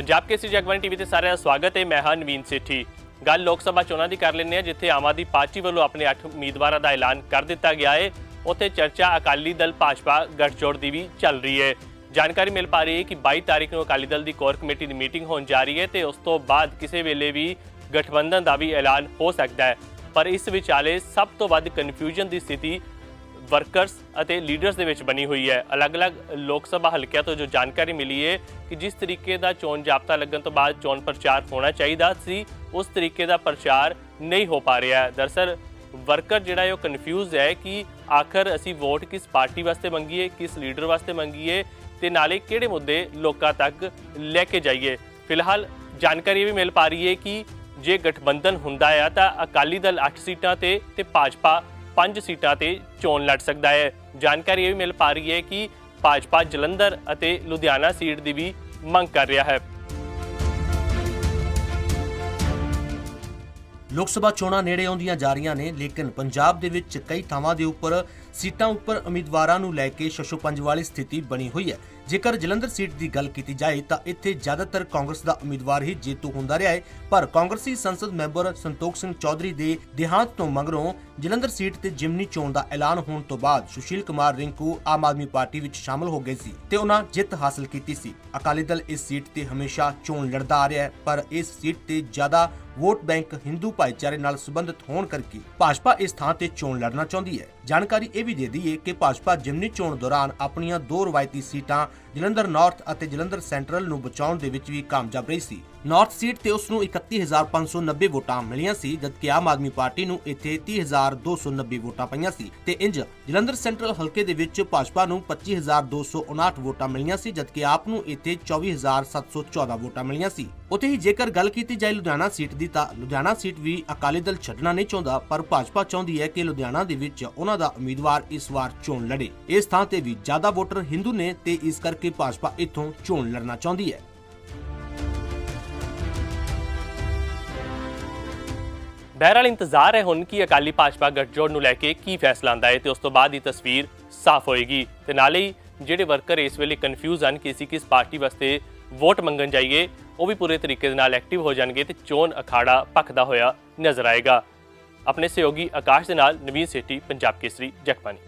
Punjab Kesari Jagbani TV ਤੇ ਸਾਰਿਆਂ ਦਾ ਸਵਾਗਤ ਹੈ। ਮੈਂ ਹਾਂ ਨਵੀਨ ਸੇਠੀ। ਗੱਲ ਲੋਕ ਸਭਾ ਚੋਣਾਂ ਦੀ ਕਰ ਲੈਂਦੇ ਹਾਂ, ਜਿੱਥੇ ਆਮ ਆਦਮੀ ਪਾਰਟੀ ਵੱਲੋਂ ਆਪਣੇ 8 ਉਮੀਦਵਾਰਾਂ ਦਾ ਐਲਾਨ ਕਰ ਦਿੱਤਾ ਗਿਆ ਹੈ। ਉੱਥੇ ਚਰਚਾ ਅਕਾਲੀ ਦਲ ਭਾਜਪਾ ਗੱਠਜੋੜ ਦੀ ਵੀ ਚੱਲ ਰਹੀ ਹੈ। ਜਾਣਕਾਰੀ ਮਿਲ ਪਾ ਰਹੀ ਹੈ ਕਿ 22 ਤਾਰੀਖ ਨੂੰ ਅਕਾਲੀ ਦਲ ਦੀ ਕੋਰ ਕਮੇਟੀ ਦੀ ਮੀਟਿੰਗ ਹੋਣ ਜਾ ਰਹੀ ਹੈ ਤੇ ਉਸ ਤੋਂ ਬਾਅਦ ਕਿਸੇ ਵੇਲੇ ਵੀ ਗਠਬੰਧਨ ਦਾ ਵੀ ਐਲਾਨ ਹੋ ਸਕਦਾ ਹੈ। ਪਰ ਇਸ ਵਿਚਾਲੇ ਸਭ ਤੋਂ ਵੱਧ ਕਨਫਿਊਜ਼ਨ ਦੀ ਸਥਿਤੀ ਵਰਕਰਸ ਅਤੇ ਲੀਡਰਸ ਦੇ ਵਿੱਚ ਬਣੀ ਹੋਈ ਹੈ। ਅਲੱਗ-ਅਲੱਗ ਲੋਕ ਸਭਾ ਹਲਕਿਆਂ ਤੋਂ ਜੋ ਜਾਣਕਾਰੀ ਮਿਲੀ ਹੈ ਕਿ ਜਿਸ ਤਰੀਕੇ ਦਾ ਚੋਣ ਜਾਬਤਾ ਲੱਗਣ ਤੋਂ ਬਾਅਦ ਚੋਣ ਪ੍ਰਚਾਰ ਹੋਣਾ ਚਾਹੀਦਾ ਸੀ, ਉਸ ਤਰੀਕੇ ਦਾ ਪ੍ਰਚਾਰ ਨਹੀਂ ਹੋ ਪਾ ਰਿਹਾ ਹੈ। ਦਰਸਲ ਵਰਕਰ ਜਿਹੜਾ ਹੈ ਉਹ ਕਨਫਿਊਜ਼ ਹੈ ਕਿ ਆਖਰ ਅਸੀਂ ਵੋਟ ਕਿਸ ਪਾਰਟੀ ਵਾਸਤੇ ਮੰਗੀਏ, ਕਿਸ ਲੀਡਰ ਵਾਸਤੇ ਮੰਗੀਏ ਤੇ ਨਾਲੇ ਕਿਹੜੇ ਮੁੱਦੇ ਲੋਕਾਂ ਤੱਕ ਲੈ ਕੇ ਜਾਈਏ। ਫਿਲਹਾਲ ਜਾਣਕਾਰੀ ਇਹ ਵੀ ਮਿਲ ਪਾ ਰਹੀ ਹੈ ਕਿ ਜੇ ਗਠਬੰਧਨ ਹੁੰਦਾ ਹੈ ਤਾਂ ਅਕਾਲੀ ਦਲ 8 ਸੀਟਾਂ ਤੇ ਤੇ ਭਾਜਪਾ ਪੰਜ ਸੀਟਾਂ ਤੇ ਚੋਣ ਲੜ ਸਕਦਾ ਹੈ। ਜਾਣਕਾਰੀ ਇਹ ਵੀ ਮਿਲ ਪਾ ਰਹੀ ਹੈ ਕਿ ਭਾਜਪਾ ਜਲੰਧਰ ਅਤੇ ਲੁਧਿਆਣਾ ਸੀਟ ਦੀ ਵੀ ਮੰਗ ਕਰ ਰਿਹਾ ਹੈ। ਲੋਕ ਸਭਾ ਚੋਣਾਂ ਨੇੜੇ ਆਉਂਦੀਆਂ ਜਾ ਰਹੀਆਂ ਨੇ, ਲੇਕਿਨ ਪੰਜਾਬ ਦੇ ਵਿੱਚ ਕਈ ਥਾਵਾਂ ਦੇ ਉੱਪਰ ਸੀਟਾਂ ਉੱਪਰ ਉਮੀਦਵਾਰਾਂ ਨੂੰ ਲੈ ਕੇ ਸ਼ਸ਼ੋਪੰਜ ਵਾਲੀ ਸਥਿਤੀ ਬਣੀ ਹੋਈ ਹੈ। ਜੇਕਰ ਜਲੰਧਰ ਸੀਟ ਦੀ ਗੱਲ ਕੀਤੀ ਜਾਏ ਤਾਂ ਇੱਥੇ ਜ਼ਿਆਦਾਤਰ ਕਾਂਗਰਸ ਦਾ ਉਮੀਦਵਾਰ ਹੀ ਜੇਤੂ ਹੁੰਦਾ ਰਿਹਾ ਹੈ, ਪਰ ਕਾਂਗਰਸੀ ਸੰਸਦ ਮੈਂਬਰ ਸੰਤੋਖ ਸਿੰਘ ਚੌਧਰੀ ਦੇ ਦੇਹਾਂਤ ਤੋਂ ਮਗਰੋਂ ਜਲੰਧਰ ਸੀਟ ਤੇ ਜਿਮਨੀ ਚੋਣ ਦਾ ਐਲਾਨ ਹੋਣ ਤੋਂ ਬਾਅਦ ਸੁਸ਼ੀਲ ਕੁਮਾਰ ਰਿੰਕੂ ਆਮ ਆਦਮੀ ਪਾਰਟੀ ਵਿੱਚ ਸ਼ਾਮਲ ਹੋ ਗਏ ਸੀ ਤੇ ਉਹਨਾਂ ਜਿੱਤ ਹਾਸਲ ਕੀਤੀ ਸੀ। ਅਕਾਲੀ ਦਲ ਇਸ ਸੀਟ ਤੇ ਹਮੇਸ਼ਾ ਚੋਣ ਲੜਦਾ ਆ ਰਿਹਾ ਹੈ, ਪਰ ਇਸ ਸੀਟ ਤੇ ਜ਼ਿਆਦਾ ਵੋਟ ਬੈਂਕ ਹਿੰਦੂ ਭਾਈਚਾਰੇ ਨਾਲ ਸੰਬੰਧਿਤ ਹੋਣ ਕਰਕੇ ਭਾਜਪਾ ਇਸ ਥਾਂ ਤੇ ਚੋਣ ਲੜਨਾ ਚਾਹੁੰਦੀ ਹੈ। ਜਾਣਕਾਰੀ ਇਹ ਵੀ ਦੇ ਦਈਏ ਕਿ ਭਾਜਪਾ ਜਿਮਨੀ ਚੋਣ ਦੌਰਾਨ ਆਪਣੀਆਂ ਦੋ ਰਵਾਇਤੀ ਸੀਟਾਂ ਜਲੰਧਰ ਨਾਰਥ ਅਤੇ ਜਲੰਧਰ ਸੈਂਟਰਲ ਨੂੰ ਬਚਾਉਣ ਦੇ ਵਿੱਚ ਵੀ ਕਾਮਯਾਬ ਰਹੀ ਸੀ। ਨਾਰਥ ਸੀਟ ਤੇ ਉਸ ਨੂੰ 31590 ਵੋਟਾਂ ਮਿਲੀਆਂ ਸੀ, ਜਦਕਿ ਆਮ ਆਦਮੀ ਪਾਰਟੀ ਨੂੰ ਇੱਥੇ 30290 ਵੋਟਾਂ ਪਈਆਂ ਸੀ ਤੇ ਇੰਜ ਜਲੰਧਰ ਸੈਂਟਰਲ ਹਲਕੇ ਦੇ ਵਿੱਚ ਭਾਜਪਾ ਨੂੰ 25259 ਵੋਟਾਂ ਮਿਲੀਆਂ ਸੀ, ਜਦਕਿ ਆਪ ਨੂੰ ਇੱਥੇ 24714 ਵੋਟਾਂ ਮਿਲੀਆਂ ਸੀ। ਉਤੇ ਹੀ ਜੇਕਰ ਗੱਲ ਕੀਤੀ ਜਾਏ ਲੁਧਿਆਣਾ ਸੀਟ ਦੀ ਤਾਂ ਲੁਧਿਆਣਾ ਸੀਟ ਵੀ ਅਕਾਲੀ ਦਲ ਛੱਡਣਾ ਨਹੀਂ ਚਾਹੁੰਦਾ, ਪਰ ਭਾਜਪਾ ਚਾਹੁੰਦੀ ਹੈ ਕਿ ਲੁਧਿਆਣਾ ਦੇ ਵਿੱਚ ਉਹਨਾਂ ਦਾ ਉਮੀਦਵਾਰ ਇਸ ਵਾਰ ਚੋਣ ਲੜੇ। ਇਸ ਥਾਂ ਤੇ ਵੀ ਜ਼ਿਆਦਾ ਵੋਟਰ ਹਿੰਦੂ ਨੇ ਤੇ ਇਸ ਕਰਕੇ ਭਾਜਪਾ ਇੱਥੋਂ ਚੋਣ ਲੜਨਾ ਚਾਹੁੰਦੀ ਹੈ। ਬਹਰਹਾਲ ਇੰਤਜ਼ਾਰ ਹੈ ਹੁਣ ਕਿ ਅਕਾਲੀ ਭਾਜਪਾ ਗੱਠਜੋੜ ਨੂੰ ਲੈ ਕੇ ਕੀ ਫੈਸਲਾ ਆਂਦਾ ਹੈ ਤੇ ਉਸ ਤੋਂ ਬਾਅਦ ਦੀ ਤਸਵੀਰ ਸਾਫ਼ ਹੋਏਗੀ। ਤੇ ਨਾਲੇ ਹੀ ਜਿਹੜੇ ਵਰਕਰ ਇਸ ਵੇਲੇ ਕਨਫਿਊਜ਼ ਹਨ ਕਿ ਅਸੀਂ ਕਿਸ ਪਾਰਟੀ ਵਾਸਤੇ ਵੋਟ ਮੰਗਣ ਜਾਈਏ, ਉਹ ਵੀ ਪੂਰੇ ਤਰੀਕੇ ਦੇ ਨਾਲ ਐਕਟਿਵ ਹੋ ਜਾਣਗੇ ਤੇ ਚੋਣ ਅਖਾੜਾ ਭਖਦਾ ਹੋਇਆ ਨਜ਼ਰ ਆਏਗਾ। ਆਪਣੇ ਸਹਿਯੋਗੀ ਆਕਾਸ਼ ਦੇ ਨਾਲ ਨਵੀਨ ਸੇਠੀ, ਪੰਜਾਬ ਕੇਸਰੀ ਜਗਬਾਨੀ